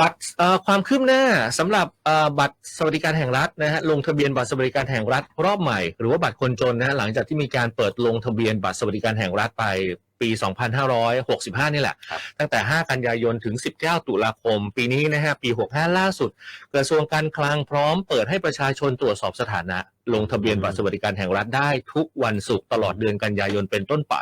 บัตรความคืบหน้าสำหรับบัตรสวัสดิการแห่งรัฐนะฮะลงทะเบียนบัตรสวัสดิการแห่งรัฐรอบใหม่ หรือว่าบัตรคนจนนะฮะหลังจากที่มีการเปิดลงทะเบียนบัตรสวัสดิการแห่งรัฐไป ปี 2565 นี่แหละครับตั้งแต่ 5 กันยายนถึง 19 ตุลาคม ปีนี้นะฮะปี 65 ล่าสุด กระทรวงการคลังพร้อมเปิดให้ประชาชนตรวจสอบสถานะ ลงทะเบียนบัตรสวัสดิการแห่งรัฐได้ทุกวันศุกร์ตลอดเดือนกันยายนเป็นต้นไป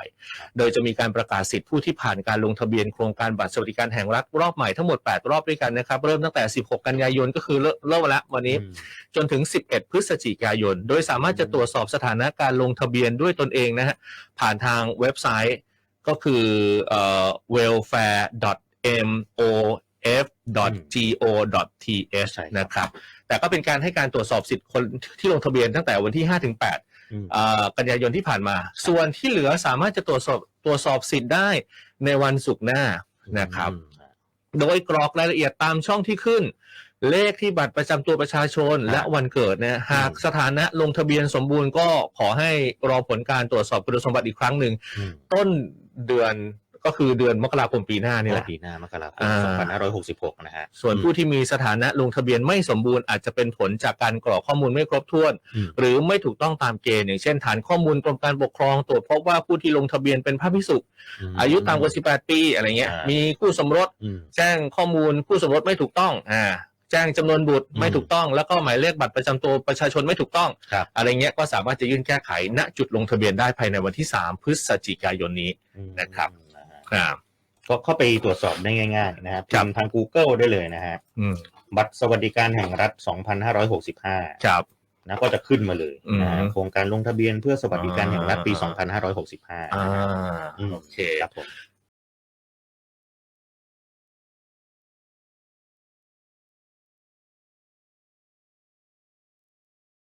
โดยจะมีการประกาศสิทธิผู้ที่ผ่านการลงทะเบียนโครงการบัตรสวัสดิการแห่งรัฐรอบใหม่ทั้งหมด 8 รอบด้วยกันนะครับ เริ่มตั้งแต่ 16 กันยายนก็คือเริ่มเริ่มแล้ววันนี้อืมจนถึง 11 พฤศจิกายน โดยสามารถจะตรวจสอบสถานะการลงทะเบียนด้วยตนเองนะฮะผ่านทางเว็บไซต์ ก็คือเอ่อ welfare.mof.go.th ใช่ครับนะครับแต่ก็เป็นการให้การตรวจสอบสิทธิ์คนที่ลงทะเบียนตั้งแต่วันที่5ถึง8อืมเอ่อกันยายนที่ผ่านมา ส่วนที่เหลือสามารถจะตรวจสอบตรวจสอบสิทธิ์ได้ในวันศุกร์หน้านะครับอืมโดยกรอกรายละเอียดตามช่องที่ขึ้น เลขที่บัตรประจำตัวประชาชนและวันเกิดเนี่ยหากสถานะลงทะเบียนสมบูรณ์ก็ขอให้รอผลการตรวจสอบคุณสมบัติอีกครั้งหนึ่งอืมต้น เดือนก็คือเดือนมกราคมปีหน้านี่แหละ ปีหน้ามกราคมอ่า 2566 นะฮะ ส่วนผู้ที่มีสถานะลงทะเบียนไม่สมบูรณ์อาจจะเป็นผลจากการกรอกข้อมูลไม่ครบถ้วน อืม หรือไม่ถูกต้องตามเกณฑ์อย่างเช่น ฐานข้อมูลกรมการปกครองตรวจพบว่าผู้ที่ลงทะเบียนเป็นพระภิกษุ ม อายุต่ำกว่า 18 ปีอะไรเงี้ย อ่ามี มีคู่สมรสอืม แจ้งข้อมูลคู่สมรสไม่ถูกต้องอ่า แจ้งจำนวนบุตรอืมไม่ถูกต้อง แล้วก็หมายเลขบัตรประจำตัวประชาชนไม่ถูกต้อง ครับ อะไรเงี้ยก็สามารถจะยื่นแก้ไขณจุดลงทะเบียนได้ภายในวันที่ 3 พฤศจิกายนนี้อืมนะครับ นะฮะอ่าก็เข้าไปตรวจสอบได้ง่าย ๆ นะครับครับ พิมพ์ทาง Google ได้เลยนะฮะอืมบัตรสวัสดิการแห่งรัฐ 2565 ครับ นะก็จะขึ้นมาเลยนะฮะอืม โครงการลงทะเบียนเพื่อสวัสดิการแห่งรัฐปีอ่า2565อ่าอืมโอเค ครับผม